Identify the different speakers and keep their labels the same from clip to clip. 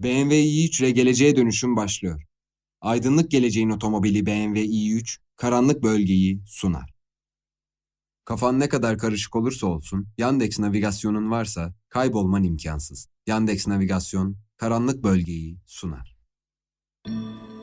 Speaker 1: BMW i3 ile geleceğe dönüşüm başlıyor. Aydınlık geleceğin otomobili BMW i3, karanlık bölgeyi sunar. Kafan ne kadar karışık olursa olsun, Yandex navigasyonun varsa kaybolman imkansız. Yandex navigasyon, karanlık bölgeyi sunar.
Speaker 2: Bu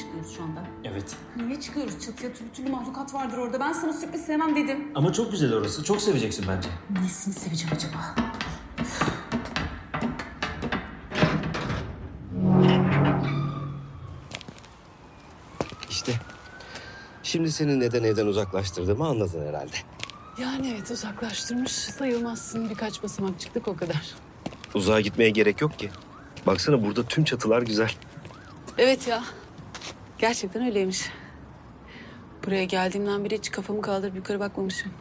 Speaker 2: çıkıyoruz şu anda?
Speaker 3: Evet.
Speaker 2: Niye çıkıyoruz? Çatıya türlü türlü mahlukat vardır orada. Ben sana sürpriz sevmem dedim.
Speaker 3: Ama çok güzel orası. Çok seveceksin bence.
Speaker 2: Nesini seveceğim acaba?
Speaker 4: İşte. Şimdi seni neden evden uzaklaştırdığımı anladın herhalde.
Speaker 5: Yani evet uzaklaştırmış sayılmazsın. Birkaç basamak çıktık o kadar.
Speaker 4: Uzağa gitmeye gerek yok ki. Baksana burada tüm çatılar güzel.
Speaker 5: Evet ya. Gerçekten öyleymiş. Buraya geldiğimden beri hiç kafamı kaldırıp yukarı bakmamışım.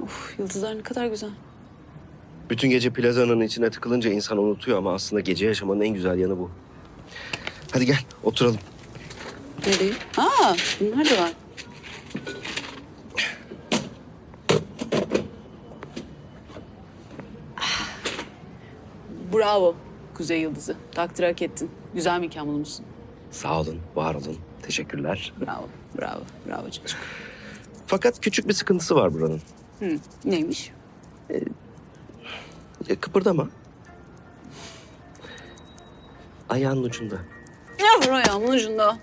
Speaker 5: Uf yıldızlar ne kadar güzel.
Speaker 4: Bütün gece plazanın içine tıkılınca insan unutuyor ama aslında gece yaşamanın en güzel yanı bu. Hadi gel oturalım.
Speaker 5: Nereye? Aa bunlar da var. Ah. Bravo Kuzey Yıldızı. Takdir hak ettin. Güzel mekan bulmuşsun.
Speaker 4: Sağ olun, var olun. Teşekkürler.
Speaker 5: Bravo, bravo, bravo çocuk.
Speaker 4: Fakat küçük bir sıkıntısı var buranın.
Speaker 5: Hı, neymiş?
Speaker 4: E, kıpırdama. Ayağının ucunda.
Speaker 5: Ne var ayağımın ucunda?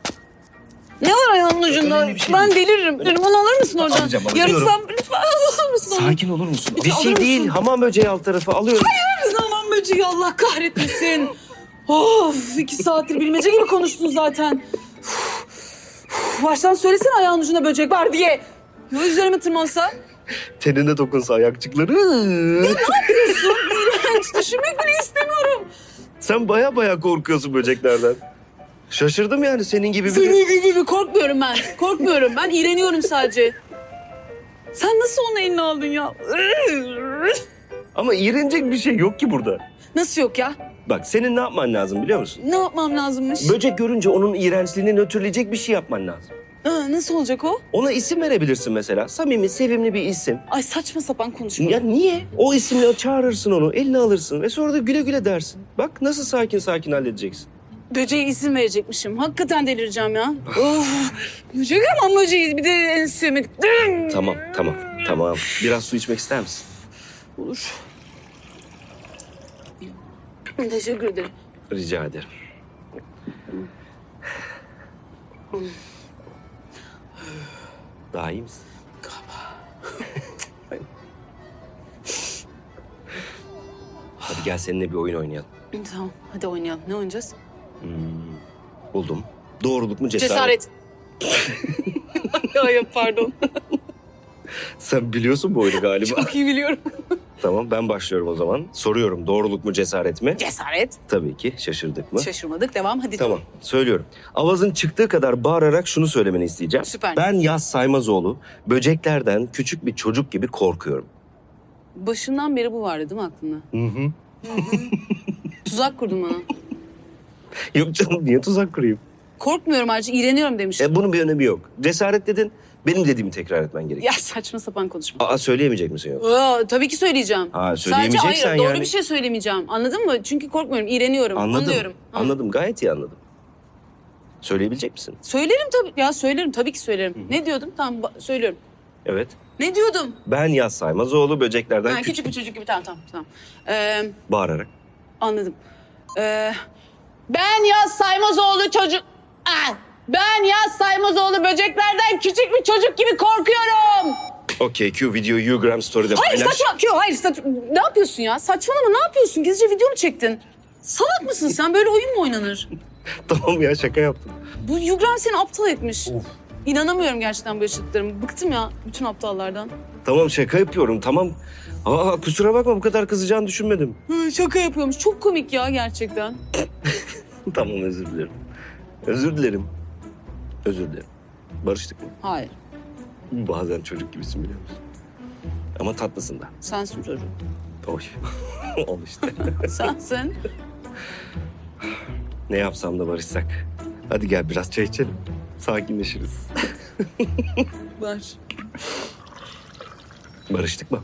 Speaker 5: Ne var ayağımın ucunda?
Speaker 4: Önemli bir şey
Speaker 5: ben
Speaker 4: değil.
Speaker 5: deliririm. Onu alır mısın oradan?
Speaker 4: Alacağım,
Speaker 5: ya
Speaker 4: alıyorum.
Speaker 5: lütfen, lütfen alır mısın onu?
Speaker 4: Sakin olur musun?
Speaker 5: Lütfen
Speaker 4: Bir
Speaker 5: alır
Speaker 4: şey değil.
Speaker 5: mısın?
Speaker 4: Hamam böceği alt tarafı alıyorum.
Speaker 5: Zaman böceği Allah kahretmesin. of iki saattir bilmece gibi konuştun zaten. Uf, uf, Baştan söylesene ayağın ucunda böcek var diye. Ya üzerime tırmansa?
Speaker 4: Tenine dokunsa ayakçıkları.
Speaker 5: Diyorsun. İğrenç. Düşünmek bile istemiyorum.
Speaker 4: Sen baya baya korkuyorsun böceklerden. Şaşırdım yani senin gibi biri.
Speaker 5: Senin gibi korkmuyorum ben. Korkmuyorum. Ben iğreniyorum sadece. Sen nasıl onu eline aldın ya?
Speaker 4: Ama iğrenecek bir şey yok ki burada.
Speaker 5: Nasıl yok ya?
Speaker 4: Bak senin ne yapman lazım biliyor musun?
Speaker 5: Ne yapmam lazımmış?
Speaker 4: Böcek görünce onun iğrençliğini nötrleyecek bir şey yapman lazım.
Speaker 5: Aa, nasıl olacak o?
Speaker 4: Ona isim verebilirsin mesela. Samimi, sevimli bir isim.
Speaker 5: Ay saçma sapan konuşma.
Speaker 4: Ya niye? O isimle çağırırsın onu, eline alırsın ve sonra da güle güle dersin. Bak nasıl sakin sakin halledeceksin.
Speaker 5: Böceğe isim verecekmişim. Hakikaten delireceğim ya. of. Böcek ama böceğiz. Bir de en sevmedik.
Speaker 4: Tamam, tamam, tamam. Biraz su içmek ister misin?
Speaker 5: Olur. Teşekkür ederim.
Speaker 4: Rica ederim. Daha iyi misin? Hadi gel seninle bir oyun oynayalım.
Speaker 5: Tamam hadi oynayalım. Ne oynayacağız?
Speaker 4: Buldum. Doğruluk mu cesaret?
Speaker 5: Cesaret. Ay pardon.
Speaker 4: Sen biliyorsun bu oyunu galiba.
Speaker 5: Çok iyi biliyorum.
Speaker 4: tamam ben başlıyorum o zaman. Soruyorum doğruluk mu cesaret mi?
Speaker 5: Cesaret.
Speaker 4: Tabii ki şaşırdık mı?
Speaker 5: Şaşırmadık. Devam hadi.
Speaker 4: Tamam söylüyorum. Avazın çıktığı kadar bağırarak şunu söylemeni isteyeceğim.
Speaker 5: Süper.
Speaker 4: Ben Yaz Saymazoğlu böceklerden küçük bir çocuk gibi korkuyorum.
Speaker 5: Başından beri bu vardı değil mi aklında?
Speaker 4: Hı hı.
Speaker 5: Tuzak kurdun bana.
Speaker 4: Yok canım niye tuzak kurayım?
Speaker 5: Korkmuyorum ayrıca iğreniyorum demiştim.
Speaker 4: E, bunun bir önemi yok. Cesaret dedin benim dediğimi tekrar etmen gerekiyor.
Speaker 5: Ya saçma sapan konuşma.
Speaker 4: Aa söyleyemeyecek misin yok?
Speaker 5: Aa, tabii ki söyleyeceğim. Sadece
Speaker 4: söyleyemeyeceksen
Speaker 5: hayır, doğru
Speaker 4: yani.
Speaker 5: bir şey söylemeyeceğim. Anladın mı? Çünkü korkmuyorum, iğreniyorum.
Speaker 4: Anladım.
Speaker 5: Anlıyorum.
Speaker 4: Anladım gayet iyi anladım. Söyleyebilecek misin?
Speaker 5: Söylerim tabii. Ya söylerim, tabii ki söylerim. Ne diyordum? Tamam, söylüyorum.
Speaker 4: Evet.
Speaker 5: Ne diyordum?
Speaker 4: Ben Yaz Saymazoğlu böceklerden
Speaker 5: Ha,
Speaker 4: küçük...
Speaker 5: küçük bir çocuk gibi. Tamam, tamam, tamam. Ee,
Speaker 4: Bağırarak.
Speaker 5: anladım. Ee, ben Yaz Saymazoğlu çocuk... Ah! Ben Yaz Saymazoğlu böceklerden küçük bir çocuk gibi korkuyorum.
Speaker 4: Okey Q videoyu Ugram Story'de
Speaker 5: Hayır
Speaker 4: paylaş.
Speaker 5: saçma. Yo, hayır saçma. Ne yapıyorsun ya? Saçmalama ne yapıyorsun? Gizlice video mu çektin? Salak mısın sen? Böyle oyun mu oynanır?
Speaker 4: tamam ya şaka yaptım.
Speaker 5: Bu Yugran seni aptal etmiş. İnanamıyorum gerçekten bu yaşadıklarıma. Bıktım ya bütün aptallardan.
Speaker 4: Tamam şaka yapıyorum tamam. Aa kusura bakma bu kadar kızacağını düşünmedim.
Speaker 5: Hı, şaka yapıyormuş. Çok komik ya gerçekten.
Speaker 4: tamam özür dilerim. Özür dilerim. Özür dilerim. Barıştık mı?
Speaker 5: Hayır.
Speaker 4: Bazen çocuk gibisin biliyor musun? Ama tatlısında.
Speaker 5: Sensin çocuğum.
Speaker 4: Hoş. Ol işte.
Speaker 5: Sensin.
Speaker 4: ne yapsam da barışsak. Hadi gel biraz çay içelim. Sakinleşiriz.
Speaker 5: Var.
Speaker 4: Barıştık mı?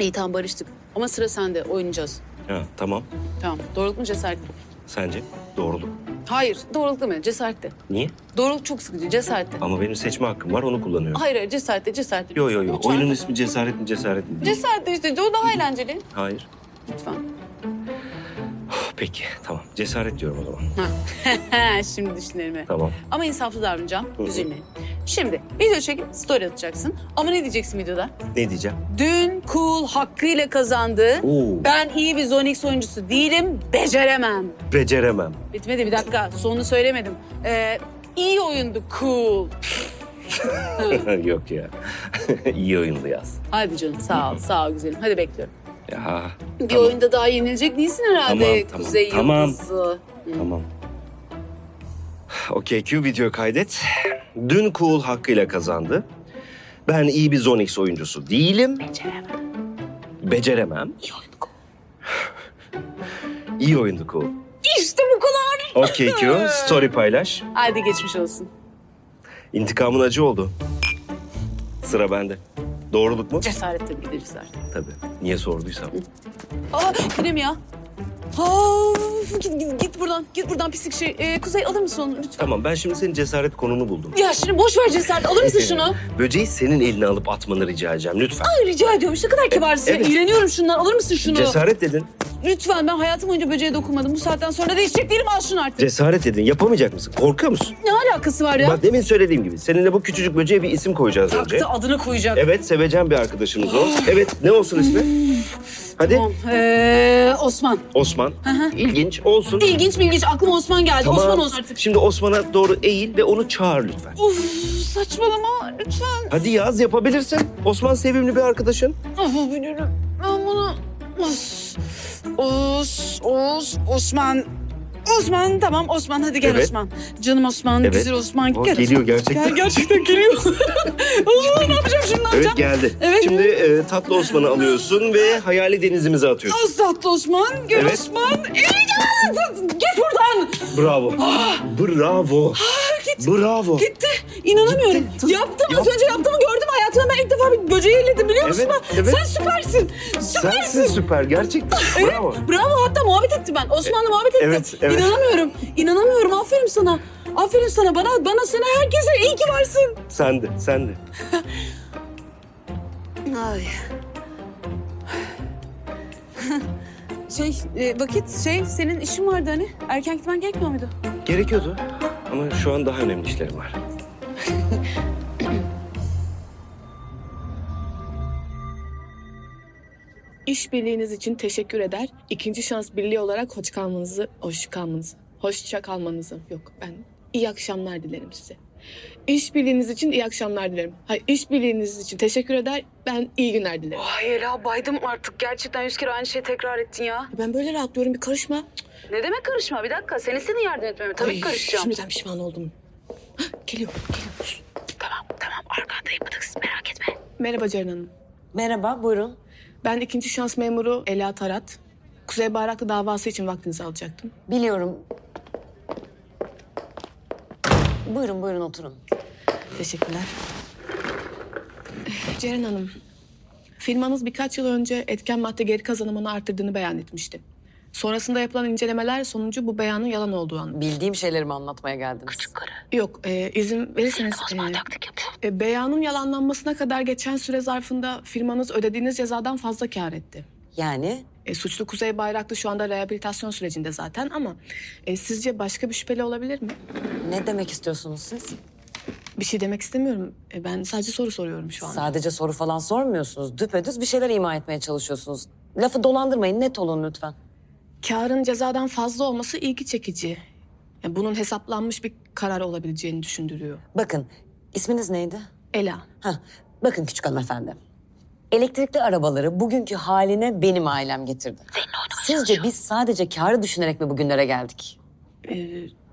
Speaker 5: İyi tamam barıştık. Ama sıra sende. Oynayacağız.
Speaker 4: Ha, tamam.
Speaker 5: Tamam. Doğruluk mu cesaret mi?
Speaker 4: Sence? Doğruluk.
Speaker 5: Hayır. Doğruluk deme. Cesaret de.
Speaker 4: Niye?
Speaker 5: Doğruluk çok sıkıcı. Cesaret de.
Speaker 4: Ama benim seçme hakkım var onu kullanıyorum.
Speaker 5: Hayır hayır. Cesaret de. Cesaret de.
Speaker 4: Yo yo yo.
Speaker 5: Lütfen.
Speaker 4: Oyunun ismi cesaret mi cesaret mi?
Speaker 5: Cesaret de işte. O daha eğlenceli.
Speaker 4: Hayır.
Speaker 5: Lütfen.
Speaker 4: Peki tamam. Cesaret diyorum o zaman.
Speaker 5: Şimdi düşünelim.
Speaker 4: Tamam.
Speaker 5: Ama insaflı davranacağım.
Speaker 4: Hı hı.
Speaker 5: Üzülmeyin. Şimdi video çekip story atacaksın. Ama ne diyeceksin videoda?
Speaker 4: Ne diyeceğim?
Speaker 5: Dün cool hakkıyla kazandı.
Speaker 4: Oo.
Speaker 5: Ben iyi bir Zonix oyuncusu değilim. Beceremem.
Speaker 4: Beceremem.
Speaker 5: Bitmedi bir dakika. Sonunu söylemedim. Ee, iyi oyundu cool.
Speaker 4: Yok ya. İyi oyundu yaz.
Speaker 5: Hadi canım sağ ol. Sağ ol güzelim. Hadi bekliyorum.
Speaker 4: Ya
Speaker 5: Bir
Speaker 4: Tamam.
Speaker 5: oyunda daha yenilecek değilsin herhalde.
Speaker 4: Tamam, tamam,
Speaker 5: Kuzey
Speaker 4: tamam.
Speaker 5: Yıldızı.
Speaker 4: tamam. Okey Q video kaydet. Dün cool hakkıyla kazandı. Ben iyi bir Zonix oyuncusu değilim.
Speaker 5: Beceremem.
Speaker 4: Beceremem.
Speaker 5: İyi oyundu cool.
Speaker 4: İyi oyundu cool.
Speaker 5: İşte bu kadar.
Speaker 4: Okey Q story paylaş.
Speaker 5: Hadi geçmiş olsun.
Speaker 4: İntikamın acı oldu. Sıra bende. Doğruluk mu?
Speaker 5: Cesaret tabii ki de cesaret.
Speaker 4: Tabii. Niye sorduysam.
Speaker 5: Aa mi ya? Of, git, git, git buradan. Git buradan pislik şey. Ee, Kuzey alır mısın onu lütfen?
Speaker 4: Tamam ben şimdi senin cesaret konunu buldum.
Speaker 5: Ya şimdi boş ver cesaret. Alır mısın şunu?
Speaker 4: Böceği senin eline alıp atmanı rica edeceğim lütfen.
Speaker 5: Ay rica ediyorum. Ne kadar kibarsın.
Speaker 4: Evet.
Speaker 5: İğreniyorum şundan. Alır mısın şunu?
Speaker 4: Cesaret dedin.
Speaker 5: Lütfen ben hayatım boyunca böceğe dokunmadım. Bu saatten sonra da içecek değilim. Al şunu artık.
Speaker 4: Cesaret dedin. Yapamayacak mısın? Korkuyor musun?
Speaker 5: ne alakası var ya?
Speaker 4: Bak demin söylediğim gibi seninle bu küçücük böceğe bir isim koyacağız önce.
Speaker 5: Taktı adını koyacak.
Speaker 4: Evet seveceğim bir arkadaşımız o. Evet ne olsun ismi? Hadi
Speaker 5: Tamam. Ee, Osman.
Speaker 4: Osman. İlginç olsun.
Speaker 5: İlginç mi ilginç. Aklıma Osman geldi. Osman olsun artık.
Speaker 4: Şimdi Osman'a doğru eğil ve onu çağır lütfen.
Speaker 5: Uf saçmalama lütfen.
Speaker 4: Hadi yaz yapabilirsin. Osman sevimli bir arkadaşın.
Speaker 5: Of biliyorum. Ben bunu... Os, Os, Os, Osman. Osman tamam Osman hadi gel
Speaker 4: Evet.
Speaker 5: Osman. Canım Osman,
Speaker 4: Evet.
Speaker 5: güzel Osman.
Speaker 4: O
Speaker 5: gel
Speaker 4: geliyor
Speaker 5: Osman.
Speaker 4: gerçekten.
Speaker 5: Gel gerçekten geliyor. Osman ne yapacağım şimdi ne
Speaker 4: Evet
Speaker 5: yapacağım?
Speaker 4: geldi.
Speaker 5: Evet.
Speaker 4: Şimdi e, tatlı Osman'ı alıyorsun ve hayali denizimize atıyorsun.
Speaker 5: Az tatlı Osman, gel
Speaker 4: Evet.
Speaker 5: Osman. Eğileceğim. Git buradan.
Speaker 4: Bravo. Bravo. Bravo.
Speaker 5: Ah. Gitti. İnanamıyorum. Yaptım az önce yaptığımı gördüm hayatımda. Ben ilk defa bir böceği elledim biliyor musun?
Speaker 4: Evet, evet.
Speaker 5: Sen süpersin. Süpersin.
Speaker 4: Sensin süper gerçekten. Bravo.
Speaker 5: Bravo hatta muhabbet etti ben. Osman'la muhabbet etti.
Speaker 4: Evet, evet.
Speaker 5: İnanamıyorum. İnanamıyorum. Aferin sana. Aferin sana. Bana, bana sana herkese iyi ki varsın.
Speaker 4: Sen de, sen de.
Speaker 5: Ay. şey, e, vakit şey senin işin vardı hani. Erken gitmen gerekmiyor muydu?
Speaker 4: Gerekiyordu. Ama şu an daha önemli işlerim var.
Speaker 6: İşbirliğiniz için teşekkür eder. İkinci şans birliği olarak hoş kalmanızı, hoş kalmanızı, hoşça kalmanızı. Yok ben iyi akşamlar dilerim size. İşbirliğiniz için iyi akşamlar dilerim. Hayır, işbirliğiniz için teşekkür eder. Ben iyi günler dilerim.
Speaker 5: Ay Ela baydım artık. Gerçekten yüz kere aynı şeyi tekrar ettin ya.
Speaker 6: Ben böyle rahatlıyorum bir karışma.
Speaker 5: Ne demek karışma? Bir dakika. Sen istedin yardım etmemi. Tabii
Speaker 6: Ay,
Speaker 5: ki karışacağım.
Speaker 6: Şimdiden pişman oldum. Hah, Geliyor, geliyor.
Speaker 5: Tamam tamam. Arkandayım Bıdıks. Merak etme.
Speaker 6: Merhaba Ceren Hanım.
Speaker 7: Merhaba, buyurun.
Speaker 6: Ben ikinci şans memuru Ela Tarat. Kuzey Bayraklı davası için vaktinizi alacaktım.
Speaker 7: Biliyorum. Buyurun, buyurun oturun.
Speaker 6: Teşekkürler. Eh, Ceren Hanım, firmanız birkaç yıl önce etken madde geri kazanımını arttırdığını beyan etmişti. Sonrasında yapılan incelemeler sonucu bu beyanın yalan olduğu anlaşıldı.
Speaker 7: Bildiğim şeyleri mi anlatmaya geldiniz?
Speaker 6: Yok, e, izin verirseniz... e, e, beyanın yalanlanmasına kadar geçen süre zarfında firmanız ödediğiniz cezadan fazla kâr etti.
Speaker 7: Yani
Speaker 6: E, suçlu Kuzey Bayraklı şu anda rehabilitasyon sürecinde zaten ama... e, sizce başka bir şüpheli olabilir mi?
Speaker 7: ne demek istiyorsunuz siz?
Speaker 6: Bir şey demek istemiyorum. E, ben sadece soru soruyorum şu an.
Speaker 7: Sadece soru falan sormuyorsunuz. Düpedüz bir şeyler ima etmeye çalışıyorsunuz. Lafı dolandırmayın, net olun lütfen.
Speaker 6: Karın cezadan fazla olması ilgi çekici. Yani bunun hesaplanmış bir karar olabileceğini düşündürüyor.
Speaker 7: Bakın, isminiz neydi?
Speaker 6: Ela,
Speaker 7: Heh, bakın küçük hanımefendi. Elektrikli arabaları bugünkü haline benim ailem getirdi. Sizce biz sadece karı düşünerek mi bugünlere geldik?
Speaker 6: e,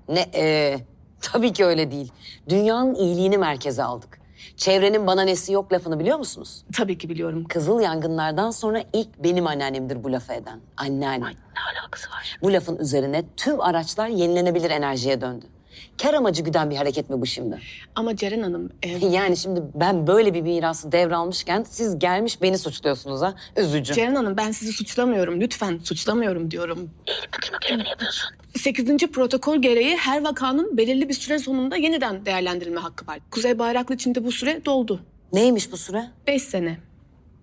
Speaker 7: Ne ee, tabii ki öyle değil. Dünyanın iyiliğini merkeze aldık. Çevrenin bana nesi yok lafını biliyor musunuz?
Speaker 6: Tabii ki biliyorum.
Speaker 7: Kızıl yangınlardan sonra ilk benim anneannemdir bu lafı eden. Anneannem. ne alakası var? Bu lafın üzerine tüm araçlar yenilenebilir enerjiye döndü. Kar amacı güden bir hareket mi bu şimdi?
Speaker 6: Ama Ceren Hanım, e,
Speaker 7: Yani şimdi ben böyle bir mirası devralmışken siz gelmiş beni suçluyorsunuz ha. Üzücü.
Speaker 6: Ceren Hanım ben sizi suçlamıyorum. Lütfen suçlamıyorum diyorum. Sekizinci protokol gereği her vakanın belirli bir süre sonunda yeniden değerlendirilme hakkı var. Kuzey Bayraklı için de bu süre doldu.
Speaker 7: Neymiş bu süre?
Speaker 6: Beş sene.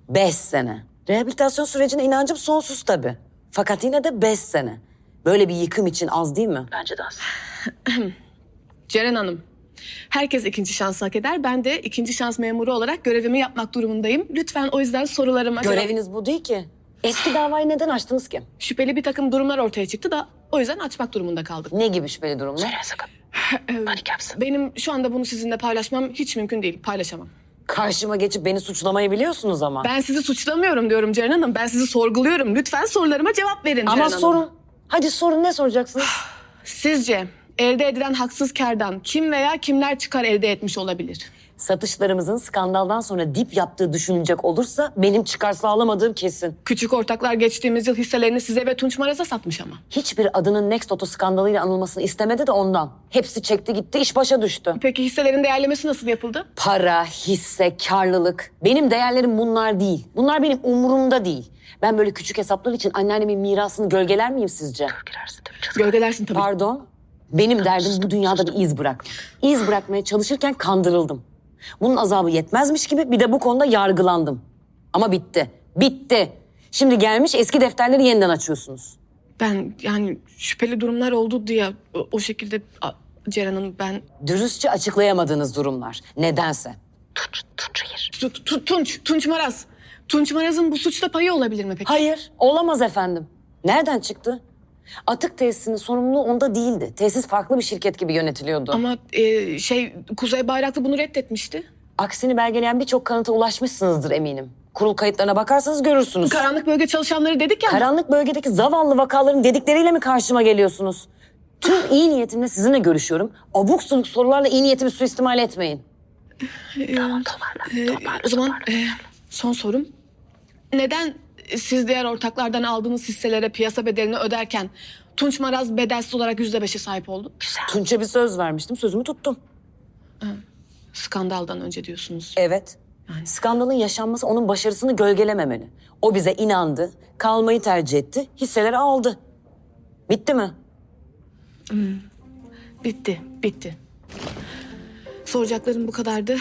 Speaker 7: Beş sene. Rehabilitasyon sürecine inancım sonsuz tabii. Fakat yine de beş sene. Böyle bir yıkım için az değil mi? Bence de az.
Speaker 6: Ceren Hanım, herkes ikinci şans hak eder. Ben de ikinci şans memuru olarak görevimi yapmak durumundayım. Lütfen o yüzden sorularıma
Speaker 7: Göreviniz bu değil ki. Eski davayı neden açtınız ki?
Speaker 6: Şüpheli bir takım durumlar ortaya çıktı da o yüzden açmak durumunda kaldık.
Speaker 7: Ne gibi şüpheli durumlar?
Speaker 6: Benim şu anda bunu sizinle paylaşmam hiç mümkün değil. Paylaşamam.
Speaker 7: Karşıma geçip beni suçlamayı biliyorsunuz ama.
Speaker 6: Ben sizi suçlamıyorum diyorum Ceren Hanım. Ben sizi sorguluyorum. Lütfen sorularıma cevap verin
Speaker 7: ama
Speaker 6: Ceren Hanım.
Speaker 7: sorun. Hadi sorun ne soracaksınız?
Speaker 6: Sizce elde edilen haksız kardan kim veya kimler çıkar elde etmiş olabilir?
Speaker 7: Satışlarımızın skandaldan sonra dip yaptığı düşünülecek olursa benim çıkar sağlamadığım kesin.
Speaker 6: Küçük ortaklar geçtiğimiz yıl hisselerini size ve Tunç Maraz'a satmış ama.
Speaker 7: Hiçbir adının Next Auto skandalıyla anılmasını istemedi de ondan. Hepsi çekti gitti iş başa düştü.
Speaker 6: Peki hisselerin değerlemesi nasıl yapıldı?
Speaker 7: Para, hisse, karlılık. Benim değerlerim bunlar değil. Bunlar benim umurumda değil. Ben böyle küçük hesaplar için anneannemin mirasını gölgeler miyim sizce?
Speaker 6: Gölgelersin tabii.
Speaker 7: Pardon? Benim derdim bu dünyada bir iz bırakmak. İz bırakmaya çalışırken kandırıldım. Bunun azabı yetmezmiş gibi bir de bu konuda yargılandım. Ama bitti. Bitti. Şimdi gelmiş eski defterleri yeniden açıyorsunuz.
Speaker 6: Ben yani şüpheli durumlar oldu diye o, o şekilde a, Ceren Hanım ben...
Speaker 7: Dürüstçe açıklayamadığınız durumlar. Nedense.
Speaker 6: Tu- tu- Tunç, Tunç Maraz. Tunç Maraz'ın bu suçta payı olabilir mi peki?
Speaker 7: Hayır, olamaz efendim. Nereden çıktı? Atık tesisinin sorumluluğu onda değildi. Tesis farklı bir şirket gibi yönetiliyordu.
Speaker 6: Ama e, şey Kuzey Bayraklı bunu reddetmişti.
Speaker 7: Aksini belgeleyen birçok kanıta ulaşmışsınızdır eminim. Kurul kayıtlarına bakarsanız görürsünüz.
Speaker 6: Karanlık bölge çalışanları dedik ya.
Speaker 7: Karanlık bölgedeki zavallı vakaların dedikleriyle mi karşıma geliyorsunuz? Tüm iyi niyetimle sizinle görüşüyorum. Abuk subuk sorularla iyi niyetimi suistimal etmeyin.
Speaker 6: Ee, o zaman e, son sorum. Neden siz diğer ortaklardan aldığınız hisselere piyasa bedelini öderken Tunç Maraz bedelsiz olarak yüzde beşe sahip oldu?
Speaker 7: Tunç'a bir söz vermiştim, sözümü tuttum.
Speaker 6: Skandaldan önce diyorsunuz.
Speaker 7: Evet. Skandalın yaşanması onun başarısını gölgelememeli. O bize inandı, kalmayı tercih etti, hisseleri aldı. Bitti mi?
Speaker 6: Bitti, bitti. Soracaklarım bu kadardı.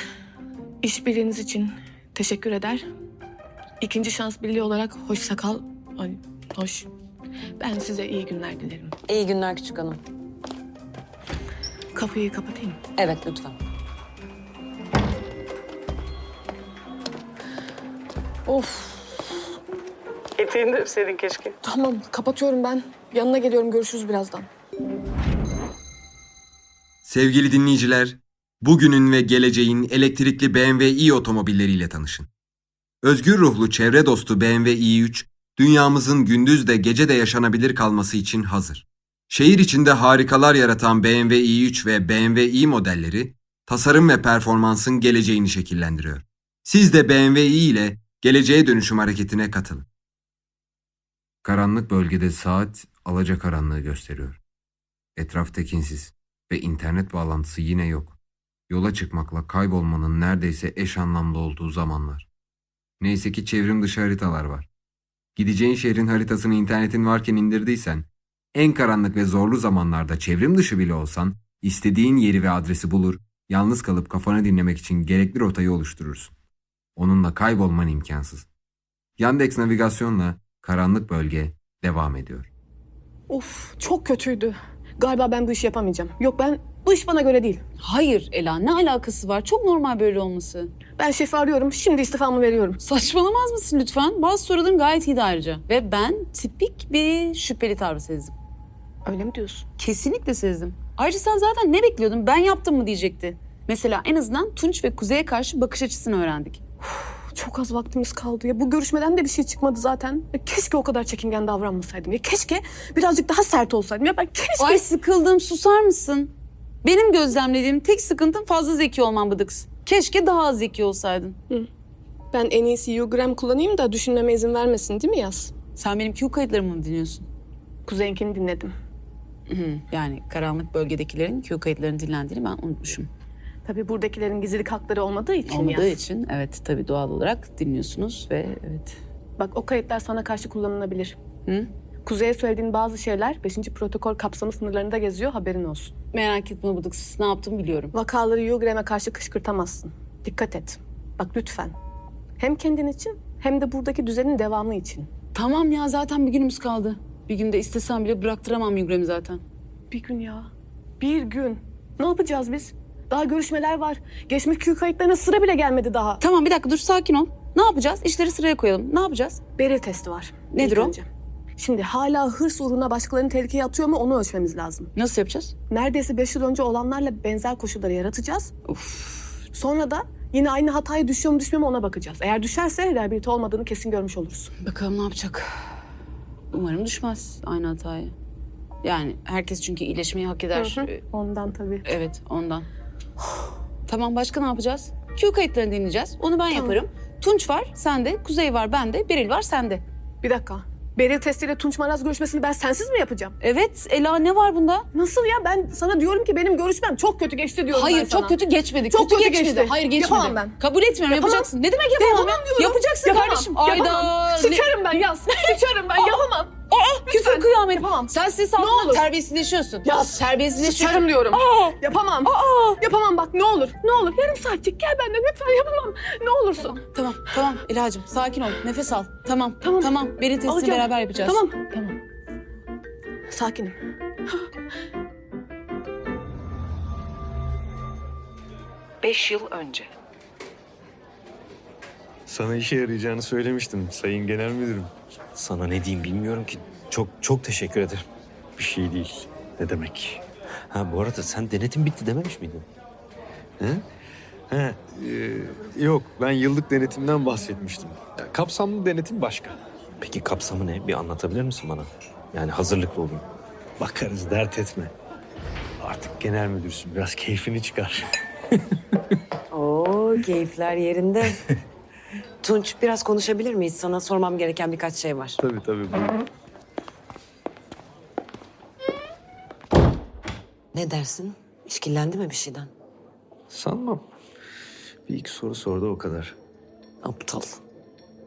Speaker 6: İşbirliğiniz için teşekkür eder. İkinci şans birliği olarak hoş sakal, ay, hoş. Ben size iyi günler dilerim.
Speaker 7: İyi günler küçük hanım.
Speaker 6: Kapıyı kapatayım.
Speaker 7: Evet lütfen.
Speaker 6: Of.
Speaker 5: Eteğini de öpseydin keşke.
Speaker 6: Tamam, kapatıyorum ben. Yanına geliyorum, görüşürüz birazdan.
Speaker 1: Sevgili dinleyiciler, bugünün ve geleceğin elektrikli BMW i otomobilleriyle tanışın. Özgür ruhlu çevre dostu BMW i3, dünyamızın gündüz de gece de yaşanabilir kalması için hazır. Şehir içinde harikalar yaratan BMW i3 ve BMW i modelleri, tasarım ve performansın geleceğini şekillendiriyor. Siz de BMW i ile geleceğe dönüşüm hareketine katılın. Karanlık bölgede saat alacakaranlığı gösteriyor. Etraf tekinsiz ve internet bağlantısı yine yok. Yola çıkmakla kaybolmanın neredeyse eş anlamlı olduğu zamanlar. Neyse ki çevrim dışı haritalar var. Gideceğin şehrin haritasını internetin varken indirdiysen, en karanlık ve zorlu zamanlarda çevrim dışı bile olsan, istediğin yeri ve adresi bulur, yalnız kalıp kafanı dinlemek için gerekli rotayı oluşturursun. Onunla kaybolman imkansız. Yandex navigasyonla karanlık bölge devam ediyor.
Speaker 6: Of, çok kötüydü. Galiba ben bu işi yapamayacağım. Yok ben, bu iş bana göre değil.
Speaker 5: Hayır Ela ne alakası var? Çok normal böyle olması.
Speaker 6: Ben şefi arıyorum, şimdi istifamı veriyorum.
Speaker 5: Saçmalamaz mısın lütfen? Bazı soruların gayet iyi de ayrıca. Ve ben tipik bir şüpheli tavrı sezdim.
Speaker 6: Öyle mi diyorsun?
Speaker 5: Kesinlikle sezdim. Ayrıca sen zaten ne bekliyordun? Ben yaptım mı diyecekti. Mesela en azından Tunç ve Kuzey'e karşı bakış açısını öğrendik.
Speaker 6: Çok az vaktimiz kaldı ya. Bu görüşmeden de bir şey çıkmadı zaten. Ya keşke o kadar çekingen davranmasaydım. Ya keşke birazcık daha sert olsaydım. Ya ben keşke...
Speaker 5: Ay sıkıldım susar mısın? Benim gözlemlediğim tek sıkıntın fazla zeki olman Bıdıks. Keşke daha az zeki olsaydın.
Speaker 6: Ben en iyisi Ugram kullanayım da düşünmeme izin vermesin değil mi Yaz?
Speaker 5: Sen benim Q kayıtlarımı mı dinliyorsun?
Speaker 6: Kuzey'inkini dinledim.
Speaker 5: Hı, yani karanlık bölgedekilerin Q kayıtlarını dinlendiğini ben unutmuşum.
Speaker 6: Tabii buradakilerin gizlilik hakları olmadığı için
Speaker 5: Olmadığı
Speaker 6: Yaz.
Speaker 5: için evet tabii doğal olarak dinliyorsunuz ve evet.
Speaker 6: Bak o kayıtlar sana karşı kullanılabilir.
Speaker 5: Hı?
Speaker 6: Kuzey'e söylediğin bazı şeyler 5. protokol kapsamı sınırlarında geziyor haberin olsun.
Speaker 5: Merak etme Bıdıks ne yaptım biliyorum.
Speaker 6: Vakaları Ugram'e karşı kışkırtamazsın. Dikkat et. Bak lütfen. Hem kendin için hem de buradaki düzenin devamı için.
Speaker 5: Tamam ya zaten bir günümüz kaldı. Bir günde istesem bile bıraktıramam Yugram'ı zaten.
Speaker 6: Bir gün ya. Bir gün. Ne yapacağız biz? Daha görüşmeler var. Geçmiş Q kayıtlarına sıra bile gelmedi daha.
Speaker 5: Tamam bir dakika dur sakin ol. Ne yapacağız? İşleri sıraya koyalım. Ne yapacağız?
Speaker 6: Beril testi var.
Speaker 5: Nedir
Speaker 6: İlk
Speaker 5: o?
Speaker 6: önce. Şimdi hala hırs uğruna başkalarını tehlikeye atıyor mu onu ölçmemiz lazım.
Speaker 5: Nasıl yapacağız?
Speaker 6: Neredeyse 5 yıl önce olanlarla benzer koşulları yaratacağız. Sonra da yine aynı hataya düşüyor mu düşmüyor mu ona bakacağız. Eğer düşerse rehabilite olmadığını kesin görmüş oluruz.
Speaker 5: Bakalım ne yapacak? Umarım düşmez aynı hataya. Yani herkes çünkü iyileşmeyi hak eder.
Speaker 6: Hı hı. Ondan tabii.
Speaker 5: Evet ondan. tamam başka ne yapacağız? Q kayıtlarını dinleyeceğiz. Onu ben yaparım. Tunç var sende, Kuzey var bende, Beril var sende.
Speaker 6: Bir dakika. Beril testiyle Tunç Maraz görüşmesini ben sensiz mi yapacağım?
Speaker 5: Evet Ela ne var bunda?
Speaker 6: Nasıl ya? Ben sana diyorum ki benim görüşmem çok kötü geçti diyorum ben
Speaker 5: Hayır
Speaker 6: sana.
Speaker 5: çok kötü geçmedi.
Speaker 6: Çok kötü
Speaker 5: geçmedi.
Speaker 6: geçti.
Speaker 5: Hayır geçmedi.
Speaker 6: Yapamam ben.
Speaker 5: Kabul etmiyorum
Speaker 6: Yapamam.
Speaker 5: yapacaksın. Ne demek yapamam?
Speaker 6: Yapamam diyorum.
Speaker 5: Yapacaksın
Speaker 6: Yapamam.
Speaker 5: kardeşim.
Speaker 6: Yapamam.
Speaker 5: Ayda.
Speaker 6: Sıçarım ben yaz. Sıçarım ben yapamam.
Speaker 5: Aa, küfür kıyamet.
Speaker 6: Yapamam.
Speaker 5: Sen ses
Speaker 6: Ne
Speaker 5: altında
Speaker 6: olur.
Speaker 5: terbiyesizleşiyorsun.
Speaker 6: Yaz.
Speaker 5: Terbiyesizleşiyorsun.
Speaker 6: Sıçarım diyorum.
Speaker 5: Aa,
Speaker 6: Yapamam.
Speaker 5: aa.
Speaker 6: Yapamam bak ne olur. Ne olur. Yarım saatçik gel benden lütfen yapamam. Ne olursun.
Speaker 5: Tamam tamam İlacım sakin ol. Nefes al. Tamam
Speaker 6: Tamam.
Speaker 5: tamam. Beril testini
Speaker 6: Alacağım.
Speaker 5: beraber yapacağız.
Speaker 6: Tamam.
Speaker 5: Tamam.
Speaker 6: Sakinim.
Speaker 8: Beş yıl önce.
Speaker 9: Sana işe yarayacağını söylemiştim Sayın Genel Müdürüm.
Speaker 3: Sana ne diyeyim bilmiyorum ki. Çok çok teşekkür ederim.
Speaker 9: Bir şey değil. Ne demek?
Speaker 3: Ha bu arada sen denetim bitti dememiş miydin?
Speaker 9: He? He, e, yok ben yıllık denetimden bahsetmiştim. Ya, kapsamlı denetim başka.
Speaker 3: Peki kapsamı ne? Bir anlatabilir misin bana? Yani hazırlıklı olayım.
Speaker 9: Bakarız dert etme. Artık genel müdürsün biraz keyfini çıkar.
Speaker 7: Oo keyifler yerinde. Tunç biraz konuşabilir miyiz? Sana sormam gereken birkaç şey var.
Speaker 9: tabii tabii buyurun.
Speaker 7: Ne dersin? İşkillendi mi bir şeyden?
Speaker 9: Sanmam. Bir iki soru sordu o kadar.
Speaker 7: Aptal.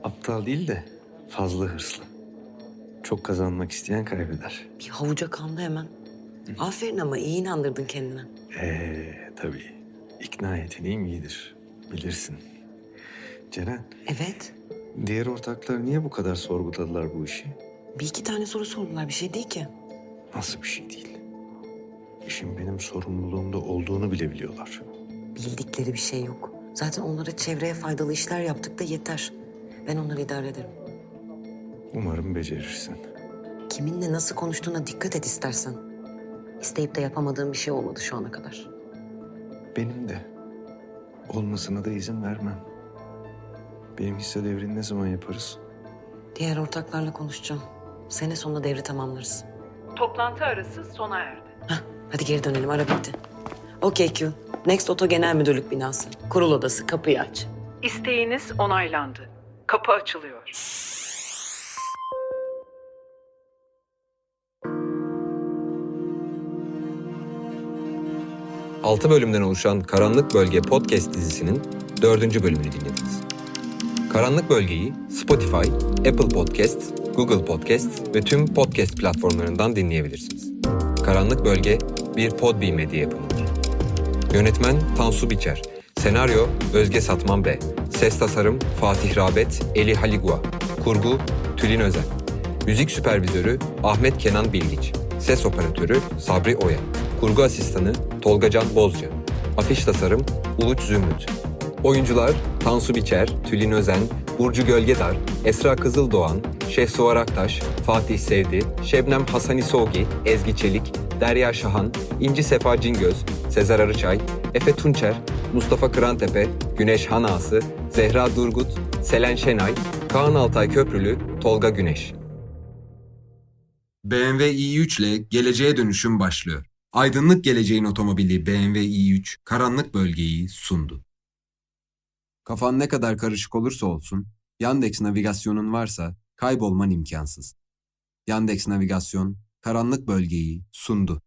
Speaker 9: Aptal değil de fazla hırslı. Çok kazanmak isteyen kaybeder.
Speaker 7: Bir havuca kandı hemen. Aferin ama iyi inandırdın kendine.
Speaker 9: Ee tabii. İkna yeteneğim iyidir. Bilirsin. Ceren,
Speaker 7: Evet.
Speaker 9: diğer ortaklar niye bu kadar sorguladılar bu işi?
Speaker 7: Bir iki tane soru sordular. Bir şey değil ki.
Speaker 9: Nasıl bir şey değil. İşin benim sorumluluğumda olduğunu bile biliyorlar.
Speaker 7: Bildikleri bir şey yok. Zaten onlara çevreye faydalı işler yaptık da yeter. Ben onları idare ederim.
Speaker 9: Umarım becerirsin.
Speaker 7: Kiminle nasıl konuştuğuna dikkat et istersen. İsteyip de yapamadığım bir şey olmadı şu ana kadar.
Speaker 9: Benim de. Olmasına da izin vermem. Benim hisse devrini ne zaman yaparız?
Speaker 7: Diğer ortaklarla konuşacağım. Sene sonunda devri tamamlarız.
Speaker 8: Toplantı arası sona erdi.
Speaker 7: Hah, hadi geri dönelim. Ara bitti. Okey Q. Next Oto Genel Müdürlük binası. Kurul odası. Kapıyı aç.
Speaker 8: İsteğiniz onaylandı. Kapı açılıyor.
Speaker 1: Altı bölümden oluşan Karanlık Bölge podcast dizisinin dördüncü bölümünü dinlediniz. Karanlık Bölge'yi Spotify, Apple Podcast, Google Podcast ve tüm podcast platformlarından dinleyebilirsiniz. Karanlık Bölge bir Podbi medya yapımıdır. Yönetmen Tansu Biçer, Senaryo Özge Satman B, Ses Tasarım Fatih Rabet, Eli Haligua, Kurgu Tülin Özen, Müzik Süpervizörü Ahmet Kenan Bilgiç, Ses Operatörü Sabri Oya, Kurgu Asistanı Tolgacan Bozca, Afiş Tasarım Uluç Zümrüt. Oyuncular Tansu Biçer, Tülin Özen, Burcu Gölgedar, Esra Kızıldoğan, Şehsuvar Aktaş, Fatih Sevdi, Şebnem Hasani Ezgi Çelik, Derya Şahan, İnci Sefa Cingöz, Sezer Arıçay, Efe Tunçer, Mustafa Kırantepe, Güneş Hanası, Zehra Durgut, Selen Şenay, Kaan Altay Köprülü, Tolga Güneş. BMW i3 ile geleceğe dönüşüm başlıyor. Aydınlık geleceğin otomobili BMW i3 karanlık bölgeyi sundu. Kafan ne kadar karışık olursa olsun, Yandex navigasyonun varsa kaybolman imkansız. Yandex navigasyon karanlık bölgeyi sundu.